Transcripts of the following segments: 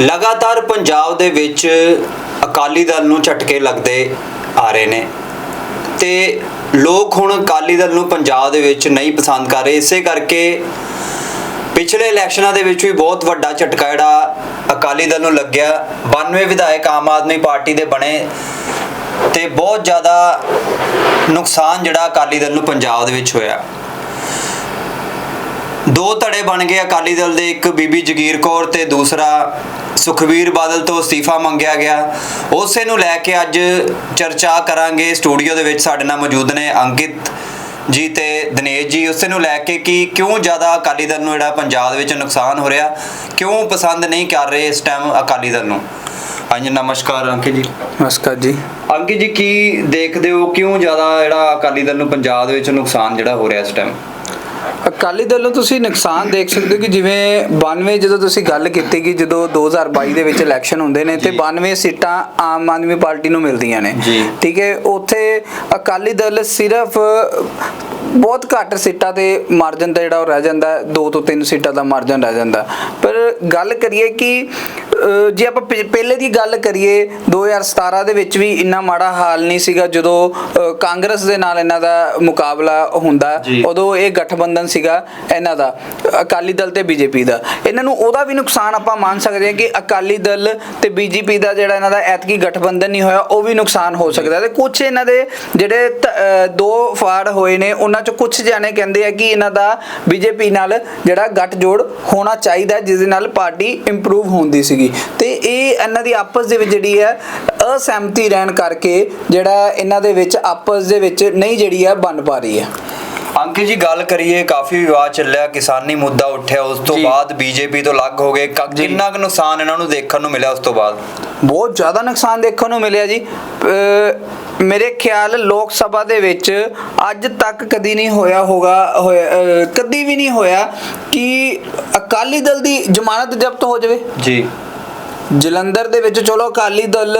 ਲਗਾਤਾਰ ਪੰਜਾਬ ਦੇ ਵਿੱਚ ਅਕਾਲੀ ਦਲ ਨੂੰ ਝਟਕੇ ਲੱਗਦੇ ਆ ਰਹੇ ਨੇ ਤੇ ਲੋਕ ਹੁਣ ਅਕਾਲੀ ਦਲ ਨੂੰ ਪੰਜਾਬ ਦੇ ਵਿੱਚ ਨਹੀਂ ਪਸੰਦ ਕਰ ਰਹੇ। ਇਸੇ ਕਰਕੇ ਪਿਛਲੇ ਇਲੈਕਸ਼ਨਾਂ ਦੇ ਵਿੱਚ ਵੀ ਬਹੁਤ ਵੱਡਾ ਝਟਕਾ ਜਿਹੜਾ ਅਕਾਲੀ ਦਲ ਨੂੰ ਲੱਗਿਆ। 92 ਵਿਧਾਇਕ ਆਮ ਆਦਮੀ ਪਾਰਟੀ ਦੇ ਬਣੇ ਤੇ ਬਹੁਤ ਜ਼ਿਆਦਾ ਨੁਕਸਾਨ ਜਿਹੜਾ ਅਕਾਲੀ ਦਲ ਨੂੰ ਪੰਜਾਬ ਦੇ ਵਿੱਚ ਹੋਇਆ। ਦੋ ਧੜੇ ਬਣ ਗਏ ਅਕਾਲੀ ਦਲ ਦੇ, ਇੱਕ ਬੀਬੀ ਜਗੀਰ ਕੌਰ ਤੇ ਦੂਸਰਾ ਸੁਖਵੀਰ ਬਾਦਲ ਤੋਂ ਅਸਤੀਫਾ ਮੰਗਿਆ ਗਿਆ। ਉਸੇ ਨੂੰ ਲੈ ਕੇ ਅੱਜ ਚਰਚਾ ਕਰਾਂਗੇ। ਸਟੂਡੀਓ ਦੇ ਵਿੱਚ ਸਾਡੇ ਨਾਲ ਮੌਜੂਦ ਨੇ ਅੰਕਿਤ ਜੀ ਤੇ ਦਿਨੇਸ਼ ਜੀ। ਉਸੇ ਨੂੰ ਲੈ ਕੇ ਕਿ ਕਿਉਂ ਜ਼ਿਆਦਾ ਅਕਾਲੀ ਦਲ ਨੂੰ ਜਿਹੜਾ ਪੰਜਾਬ ਦੇ ਵਿੱਚ ਨੁਕਸਾਨ ਹੋ ਰਿਹਾ ਕਿਉਂ ਪਸੰਦ ਨਹੀਂ ਕਰ ਰਹੇ ਇਸ ਟਾਈਮ ਅਕਾਲੀ ਦਲ ਨੂੰ? ਹਾਂਜੀ ਨਮਸਕਾਰ ਅੰਕਿਤ ਜੀ। ਨਮਸਕਾਰ ਜੀ। ਅੰਕਿਤ ਜੀ ਕੀ ਦੇਖਦੇ ਹੋ ਕਿਉਂ ਜ਼ਿਆਦਾ ਜਿਹੜਾ ਅਕਾਲੀ ਦਲ ਨੂੰ ਪੰਜਾਬ ਦੇ ਵਿੱਚ ਨੁਕਸਾਨ ਜਿਹੜਾ ਹੋ ਰਿਹਾ ਇਸ ਟਾਈਮ ਅਕਾਲੀ ਦਲ ਨੂੰ ਤੁਸੀਂ ਨੁਕਸਾਨ ਦੇਖ ਸਕਦੇ ਹੋ ਕਿ ਜਿਵੇਂ 92 ਜਦੋਂ ਤੁਸੀਂ ਗੱਲ ਕੀਤੀ ਕਿ ਜਦੋਂ 2022 ਦੇ ਵਿੱਚ ਇਲੈਕਸ਼ਨ ਹੁੰਦੇ ਨੇ ਤੇ 92 ਸੀਟਾਂ ਆਮ ਆਦਮੀ ਪਾਰਟੀ ਨੂੰ ਮਿਲਦੀਆਂ ਨੇ। ਠੀਕ ਹੈ ਉੱਥੇ ਅਕਾਲੀ ਦਲ ਸਿਰਫ ਬਹੁਤ ਘੱਟ ਸੀਟਾਂ ਤੇ ਮਾਰਜਨ ਦਾ ਜਿਹੜਾ ਉਹ ਰਹਿ ਜਾਂਦਾ ਦੋ ਤੋਂ ਤਿੰਨ ਸੀਟਾਂ ਦਾ ਮਾਰਜਨ ਰਹਿ ਜਾਂਦਾ। ਪਰ ਗੱਲ ਕਰੀਏ ਕਿ ਜੇ ਆਪਾਂ ਪਹਿ- ਪਹਿਲੇ ਦੀ ਗੱਲ ਕਰੀਏ 2017 ਦੇ ਵਿੱਚ ਵੀ ਇੰਨਾ ਮਾੜਾ ਹਾਲ ਨਹੀਂ ਸੀਗਾ ਜਦੋਂ ਕਾਂਗਰਸ ਦੇ ਨਾਲ ਇਹਨਾਂ ਦਾ ਮੁਕਾਬਲਾ ਹੁੰਦਾ। ਉਦੋਂ ਇਹ ਗਠਬੰਧਨ ਸੀਗਾ ਇਹਨਾਂ ਦਾ ਅਕਾਲੀ ਦਲ ਤੇ ਬੀਜੇਪੀ ਦਾ। ਇਹਨਾਂ ਨੂੰ ਉਹਦਾ ਵੀ ਨੁਕਸਾਨ ਆਪਾਂ ਮੰਨ ਸਕਦੇ ਹਾਂ ਕਿ ਅਕਾਲੀ ਦਲ ਤੇ ਬੀਜੇਪੀ ਦਾ ਜਿਹੜਾ ਇਹਨਾਂ ਦਾ ਐਤਕੀ ਗਠਬੰਧਨ ਨਹੀਂ ਹੋਇਆ ਉਹ ਵੀ ਨੁਕਸਾਨ ਹੋ ਸਕਦਾ ਤੇ ਕੁਝ ਇਹਨਾਂ ਦੇ ਜਿਹੜੇ ਦੋ ਫਾੜ ਹੋਏ ਨੇ ਉਹਨਾਂ ਚੋਂ ਕੁਝ ਜਾਣੇ ਕਹਿੰਦੇ ਆ ਕਿ ਇਹਨਾਂ ਦਾ ਬੀਜੇਪੀ ਨਾਲ ਜਿਹੜਾ ਗੱਠਜੋੜ ਹੋਣਾ ਚਾਹੀਦਾ ਜਿਸ ਦੇ ਨਾਲ ਪਾਰਟੀ ਇੰਪਰੂਵ ਹੁੰਦੀ ਸੀਗੀ। ਤੇ ਇਹ ਇਹਨਾਂ ਦੀ ਆਪਸ ਦੇ ਵਿੱਚ ਜਿਹੜੀ ਹੈ ਅਸਹਿਮਤੀ ਰਹਿਣ ਕਰਕੇ ਜਿਹੜਾ ਇਹਨਾਂ ਦੇ ਵਿੱਚ ਆਪਸ ਦੇ ਵਿੱਚ ਨਹੀਂ ਜਿਹੜੀ ਹੈ ਬਣ ਪਾ ਰਹੀ ਹੈ। ਅੰਕਿਤ ਜੀ ਗੱਲ ਕਰੀਏ ਕਾਫੀ ਵਿਵਾਦ ਚੱਲਿਆ ਕਿਸਾਨੀ ਮੁੱਦਾ ਉੱਠਿਆ ਉਸ ਤੋਂ। ਬਾਅਦ ਬੀਜੇਪੀ ਤੋਂ ਅਲੱਗ ਹੋ ਗਏ। ਕਿੰਨਾ ਕੁ ਨੁਕਸਾਨ ਇਹਨਾਂ ਨੂੰ ਦੇਖਣ ਨੂੰ ਮਿਲਿਆ ਉਸ ਤੋਂ ਬਾਅਦ? ਬਹੁਤ ਜ਼ਿਆਦਾ ਨੁਕਸਾਨ ਦੇਖਣ ਨੂੰ ਮਿਲਿਆ ਜੀ। ਮੇਰੇ ਖਿਆਲ ਲੋਕ ਸਭਾ ਦੇ ਵਿੱਚ ਅੱਜ ਤੱਕ ਕਦੀ ਨਹੀਂ ਹੋਇਆ ਹੋਗਾ ਕਦੀ ਵੀ ਨਹੀਂ ਹੋਇਆ ਕਿ ਅਕਾਲੀ ਦਲ ਦੀ ਜ਼ਮਾਨਤ ਜ਼ਬਤ ਹੋ ਜਾਵੇ। ਜੀ। ਜਲੰਧਰ ਦੇ ਵਿੱਚ ਚਲੋ ਅਕਾਲੀ ਦਲ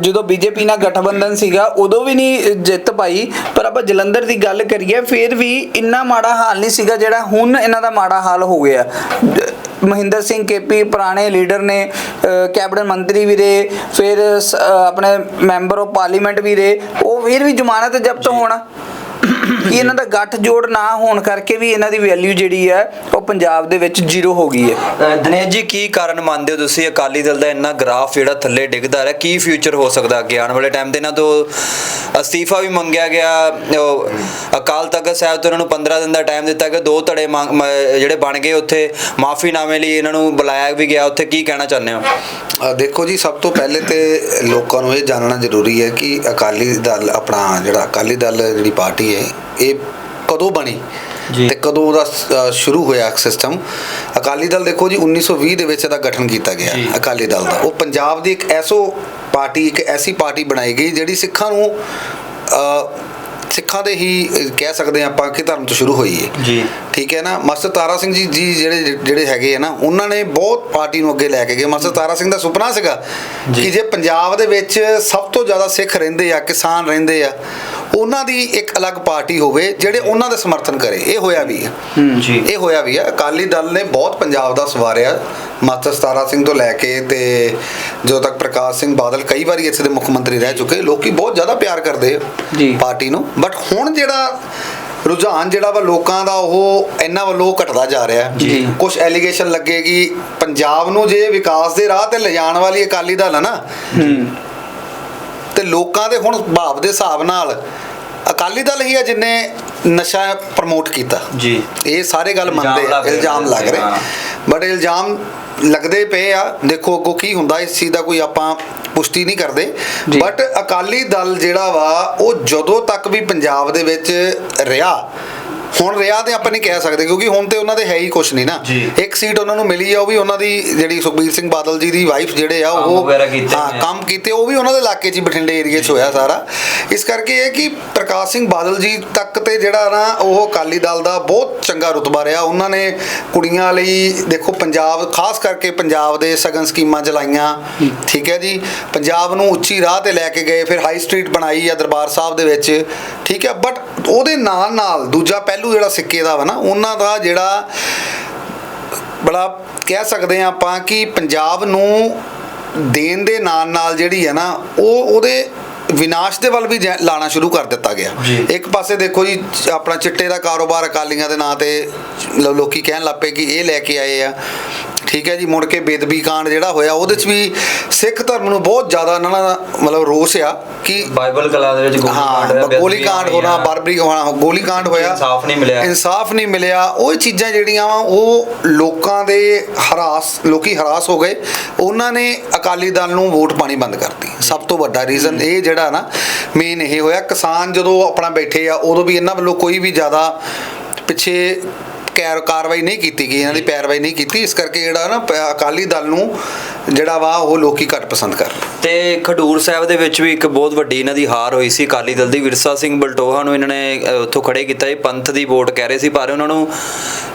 ਜਦੋਂ ਬੀਜੇਪੀ ਨਾਲ ਗਠਬੰਧਨ ਸੀਗਾ ਉਦੋਂ ਵੀ ਨਹੀਂ ਜਿੱਤ ਪਾਈ। ਪਰ ਆਪਾਂ ਜਲੰਧਰ ਦੀ ਗੱਲ ਕਰੀਏ ਫਿਰ ਵੀ ਇੰਨਾ ਮਾੜਾ ਹਾਲ ਨਹੀਂ ਸੀਗਾ ਜਿਹੜਾ ਹੁਣ ਇਹਨਾਂ ਦਾ ਮਾੜਾ ਹਾਲ ਹੋ ਗਿਆ। ਮਹਿੰਦਰ ਸਿੰਘ ਕੇਪੀ ਪੁਰਾਣੇ ਲੀਡਰ ਨੇ ਕੈਬਨਿਟ ਮੰਤਰੀ ਵੀ ਰਹੇ ਫਿਰ ਆਪਣੇ ਮੈਂਬਰ ਆਫ ਪਾਰਲੀਮੈਂਟ ਵੀ ਰਹੇ ਉਹ ਫਿਰ ਵੀ ਜ਼ਮਾਨਤ ਜ਼ਬਤ ਹੋਣਾ। ਕਿ ਇਹਨਾਂ ਦਾ ਗੱਠ ਜੋੜ ਨਾ ਹੋਣ ਕਰਕੇ ਵੀ ਇਹਨਾਂ ਦੀ ਵੈਲਿਊ ਜਿਹੜੀ ਹੈ ਉਹ ਪੰਜਾਬ ਦੇ ਵਿੱਚ ਜ਼ੀਰੋ ਹੋ ਗਈ ਹੈ। ਦਿਨੇਸ਼ ਜੀ ਕੀ ਕਾਰਨ ਮੰਨਦੇ ਹੋ ਤੁਸੀਂ? ਅਕਾਲੀ ਦਲ ਦਾ ਇੰਨਾ ਗ੍ਰਾਫ ਜਿਹੜਾ ਥੱਲੇ ਡਿੱਗਦਾ ਰਿਹਾ ਕੀ ਫਿਊਚਰ ਹੋ ਸਕਦਾ ਅੱਗੇ ਆਉਣ ਵਾਲੇ ਟਾਈਮ ਤੇ? ਇਹਨਾਂ ਤੋਂ ਅਸਤੀਫਾ ਵੀ ਮੰਗਿਆ ਗਿਆ। ਉਹ ਅਕਾਲ ਤਖਤ ਸਾਹਿਬ ਤੋਂ ਇਹਨਾਂ ਨੂੰ 15 ਦਿਨ ਦਾ ਟਾਈਮ ਦਿੱਤਾ ਗਿਆ। ਦੋ ਧੜੇ ਜਿਹੜੇ ਬਣ ਗਏ ਉੱਥੇ ਮਾਫੀਨਾਮੇ ਲਈ ਇਹਨਾਂ ਨੂੰ ਬੁਲਾਇਆ ਵੀ ਗਿਆ। ਉੱਥੇ ਕੀ ਕਹਿਣਾ ਚਾਹੁੰਦੇ ਹੋ? ਦੇਖੋ ਜੀ ਸਭ ਤੋਂ ਪਹਿਲੇ ਤੇ ਲੋਕਾਂ ਨੂੰ ਇਹ ਜਾਣਨਾ ਜ਼ਰੂਰੀ ਹੈ ਕਿ ਅਕਾਲੀ ਦਲ ਆਪਣਾ ਜਿਹੜਾ ਅਕਾਲੀ ਦਲ ਜਿਹੜੀ ਪਾਰਟੀ ਹੈ। ਇਹ ਕਦੋਂ ਬਣੀ। ਤੇ ਕਦੋਂ ਉਹਦਾ ਸ਼ੁਰੂ ਹੋਇਆ ਸਿਸਟਮ ਅਕਾਲੀ ਦਲ ਦੇਖੋ ਜੀ 1920 ਦੇ ਵਿੱਚ ਇਹਦਾ ਗਠਨ ਕੀਤਾ ਗਿਆ। ਅਕਾਲੀ ਦਲ ਦਾ। ਉਹ ਪੰਜਾਬ ਦੀ ਇੱਕ ਐਸੋ ਪਾਰਟੀ ਇੱਕ ਐਸੀ ਪਾਰਟੀ ਬਣਾਈ ਗਈ ਜਿਹੜੀ ਸਿੱਖਾਂ ਨੂੰ ਸਿੱਖਾਂ ਦੇ ਹੀ ਕਹਿ ਸਕਦੇ ਆਪਾਂ ਕਿ ਧਰਮ ਤੋਂ ਸ਼ੁਰੂ ਹੋਈ ਹੈ। ਜੀ। ਠੀਕ ਹੈ ਨਾ? ਮਾਸਟਰ ਤਾਰਾ ਸਿੰਘ ਜੀ ਜੀ ਜਿਹੜੇ ਜਿਹੜੇ ਹੈਗੇ ਆ ਨਾ ਉਹਨਾਂ ਨੇ ਬਹੁਤ ਪਾਰਟੀ ਨੂੰ ਅੱਗੇ ਲੈ ਕੇ ਗਏ। ਮਾਸਟਰ ਤਾਰਾ ਸਿੰਘ ਦਾ ਸੁਪਨਾ ਸੀਗਾ। ਕਿ ਜੇ ਪੰਜਾਬ ਦੇ ਵਿੱਚ ਸਭ ਤੋਂ ਜ਼ਿਆਦਾ ਸਿੱਖ ਰਹਿੰਦੇ ਆ ਕਿਸਾਨ ਰਹਿੰਦੇ ਆ ਉਹਨਾਂ ਦੀ ਇੱਕ ਅਲੱਗ ਪਾਰਟੀ ਹੋਵੇ ਜਿਹੜੇ ਉਹਨਾਂ ਦਾ ਸਮਰਥਨ ਕਰੇ। ਇਹ ਹੋਇਆ ਵੀ ਹੈ ਜੀ। ਇਹ ਹੋਇਆ ਵੀ ਆ। ਅਕਾਲੀ ਦਲ ਨੇ ਬਹੁਤ ਪੰਜਾਬ ਦਾ ਸਵਾਰਿਆ। ਮਾਸਟਰ ਤਾਰਾ ਸਿੰਘ ਤੋਂ ਲੈ ਕੇ ਤੇ ਜਦੋਂ ਤੱਕ ਪ੍ਰਕਾਸ਼ ਸਿੰਘ ਬਾਦਲ ਕਈ ਵਾਰੀ ਇੱਥੇ ਦੇ ਮੁੱਖ ਮੰਤਰੀ ਰਹਿ ਚੁੱਕੇ ਲੋਕੀ ਬਹੁਤ ਜ਼ਿਆਦਾ ਪਿਆਰ ਕਰਦੇ ਜੀ। ਪਾਰਟੀ ਨੂੰ। ਬਟ ਹੁਣ ਜਿਹੜਾ ਰੁਝਾਨ ਜਿਹੜਾ ਵਾ ਲੋਕਾਂ ਦਾ ਉਹ ਇਹਨਾਂ ਵੱਲੋਂ ਘਟਦਾ ਜਾ ਰਿਹਾ। ਜੀ। ਕੁਝ ਐਲੀਗੇਸ਼ਨ ਲੱਗੇਗੀ ਪੰਜਾਬ ਨੂੰ ਜੇ ਵਿਕਾਸ ਦੇ ਰਾਹ ਤੇ ਲਿਜਾਣ ਵਾਲੀ ਅਕਾਲੀ ਦਲ ਹੈ ਨਾ ਹੂੰ। ਤੇ ਲੋਕਾਂ ਦੇ ਹੁਣ ਭਾਵ ਦੇ ਹਿਸਾਬ ਨਾਲ ਅਕਾਲੀ ਦਲ ਹੀ ਆ ਜਿਨੇ ਨਸ਼ਾ ਪ੍ਰਮੋਟ ਕੀਤਾ। ਜੀ। ਇਹ ਸਾਰੇ ਗੱਲ ਮੰਨਦੇ ਆ ਇਲਜ਼ਾਮ ਲੱਗ ਰਹੇ। ਬਟ ਇਲਜ਼ਾਮ ਲੱਗਦੇ ਪਏ ਆ। ਦੇਖੋ ਅੱਗੋਂ ਕੀ ਹੁੰਦਾ ਇਸ ਚੀਜ਼ ਦਾ ਕੋਈ ਆਪਾਂ ਪੁਸ਼ਟੀ ਨਹੀਂ ਕਰਦੇ। ਬਟ ਅਕਾਲੀ ਦਲ ਜਿਹੜਾ ਵਾ ਉਹ ਜਦੋਂ ਤੱਕ ਵੀ ਪੰਜਾਬ ਦੇ ਵਿੱਚ ਰਿਹਾ ਹੁਣ ਰਿਹਾ ਤੇ ਆਪਾਂ ਨਹੀਂ ਕਹਿ ਸਕਦੇ ਕਿਉਂਕਿ ਹੁਣ ਤੇ ਉਹਨਾਂ ਦੇ ਹੈ ਹੀ ਕੁਝ ਨਹੀਂ ਨਾ। ਇੱਕ ਸੀਟ ਉਹਨਾਂ ਨੂੰ ਮਿਲੀ ਆ ਉਹ ਵੀ ਉਹਨਾਂ ਦੀ ਜਿਹੜੀ ਸੁਖਬੀਰ ਸਿੰਘ ਬਾਦਲ ਜੀ ਦੀ ਵਾਈਫ ਜਿਹੜੇ ਆ ਉਹ ਹਾਂ। ਕੰਮ ਕੀਤੇ ਉਹ ਵੀ ਉਹਨਾਂ ਦੇ ਇਲਾਕੇ 'ਚ ਬਠਿੰਡੇ ਏਰੀਏ 'ਚ ਹੋਇਆ ਸਾਰਾ। ਇਸ ਕਰਕੇ ਇਹ ਕਿ ਪ੍ਰਕਾਸ਼ ਸਿੰਘ ਬਾਦਲ ਜੀ ਤੱਕ ਤੇ ਜਿਹੜਾ ਨਾ ਉਹ ਅਕਾਲੀ ਦਲ ਦਾ ਬਹੁਤ ਚੰਗਾ ਰੁਤਬਾ ਰਿਹਾ। ਉਹਨਾਂ ਨੇ ਕੁੜੀਆਂ ਲਈ ਦੇਖੋ ਪੰਜਾਬ ਖਾਸ ਕਰਕੇ ਪੰਜਾਬ ਦੇ ਸਗਨ ਸਕੀਮਾਂ ਚਲਾਈਆਂ ਠੀਕ ਹੈ ਜੀ। ਪੰਜਾਬ ਨੂੰ ਉੱਚੀ ਰਾਹ ਤੇ ਲੈ ਕੇ ਗਏ ਫਿਰ ਹਾਈ ਸਟਰੀਟ ਬਣਾਈ ਆ ਦਰਬਾਰ ਸਾਹਿਬ ਦੇ ਵਿੱਚ ਠੀਕ ਹੈ। ਬਟ ਉਹਦੇ ਨਾਲ ਨਾਲ ਦੂਜਾ ਪਹਿਲੂ ਜਿਹੜਾ ਸਿੱਕੇ ਦਾ ਵਾ ਨਾ ਉਹਨਾਂ ਦਾ ਜਿਹੜਾ ਬੜਾ ਕਹਿ ਸਕਦੇ ਆ ਆਪਾਂ ਕਿ ਪੰਜਾਬ ਨੂੰ ਦੇਣ ਦੇ ਨਾਲ ਨਾਲ ਜਿਹੜੀ ਹੈ ਨਾ ਉਹ ਉਹਦੇ ਵਿਨਾਸ਼ ਦੇ ਵੱਲ ਵੀ ਲਾਣਾ ਸ਼ੁਰੂ ਕਰ ਦਿੱਤਾ ਗਿਆ। ਇੱਕ ਪਾਸੇ ਦੇਖੋ ਜੀ ਆਪਣਾ ਚਿੱਟੇ ਦਾ ਕਾਰੋਬਾਰ ਅਕਾਲੀਆਂ ਦੇ ਨਾਂ ਤੇ ਲੋਕੀ ਕਹਿਣ ਲੱਪੇ ਕਿ ਇਹ ਲੈ ਕੇ ਆਏ ਆ ਠੀਕ ਹੈ ਜੀ ਮੁੜ ਕੇ ਬੇਦਬੀ ਕਾਂਡ ਜਿਹੜਾ ਹੋਇਆ ਉਹਦੇ ਚ ਵੀ ਸਿੱਖ ਧਰਮ ਨੂੰ ਬਹੁਤ ਜ਼ਿਆਦਾ ਇਹਨਾਂ ਦਾ ਮਤਲਬ ਰੋਸ ਆ ਕਿ ਬਾਈਬਲ ਕਲਾ ਦੇ ਵਿੱਚ ਗੋਲੀ ਕਾਂਡ ਹਾਂ ਹੋਇਆ, ਗੋਲੀ ਬੇਅਦਬੀਆਂ ਕਾਂਡ ਹੋਣਾ। ਬਰਬਰੀ ਹੋਣਾ ਗੋਲੀ ਕਾਂਡ ਹੋਇਆ। ਇਨਸਾਫ ਨਹੀਂ ਮਿਲਿਆ। ਇਨਸਾਫ ਨਹੀਂ ਮਿਲਿਆ। ਉਹ ਚੀਜ਼ਾਂ ਜਿਹੜੀਆਂ ਵਾ ਉਹ ਲੋਕਾਂ ਦੇ ਹਰਾਸ ਲੋਕੀ ਹਰਾਸ ਹੋ ਗਏ। ਉਹਨਾਂ ਨੇ ਅਕਾਲੀ ਦਲ ਨੂੰ ਵੋਟ ਪਾਣੀ ਬੰਦ ਕਰਤੀ। ਸਭ ਤੋਂ ਵੱਡਾ ਰੀਜ਼ਨ ਇਹ ਜਿਹੜਾ ਨਾ ਮੇਨ ਇਹ ਹੋਇਆ ਕਿਸਾਨ ਜਦੋਂ ਆਪਣਾ ਬੈਠੇ ਆ ਉਦੋਂ ਵੀ ਇਹਨਾਂ ਵੱਲੋਂ ਕੋਈ ਵੀ ਜ਼ਿਆਦਾ ਪਿੱਛੇ ਕੈਰ ਕਾਰਵਾਈ ਨਹੀਂ ਕੀਤੀ ਗਈ ਇਹਨਾਂ ਦੀ ਪੈਰਵਾਈ ਨਹੀਂ ਕੀਤੀ। ਇਸ ਕਰਕੇ ਜਿਹੜਾ ਨਾ ਪ- ਅਕਾਲੀ ਦਲ ਨੂੰ ਜਿਹੜਾ ਵਾ ਉਹ ਲੋਕੀ ਘੱਟ ਪਸੰਦ ਕਰ ਤੇ ਖਡੂਰ ਸਾਹਿਬ ਦੇ ਵਿੱਚ ਵੀ ਇੱਕ ਬਹੁਤ ਵੱਡੀ ਇਹਨਾਂ ਦੀ ਹਾਰ ਹੋਈ ਸੀ ਅਕਾਲੀ ਦਲ ਦੀ। ਵਿਰਸਾ ਸਿੰਘ ਬਲਟੋਹਾ ਨੂੰ ਇਹਨਾਂ ਨੇ ਉੱਥੋਂ ਖੜੇ ਕੀਤਾ ਇਹ ਪੰਥ ਦੀ ਵੋਟ ਕਹਿ ਰਹੇ ਸੀ ਪਰ ਉਹਨਾਂ ਨੂੰ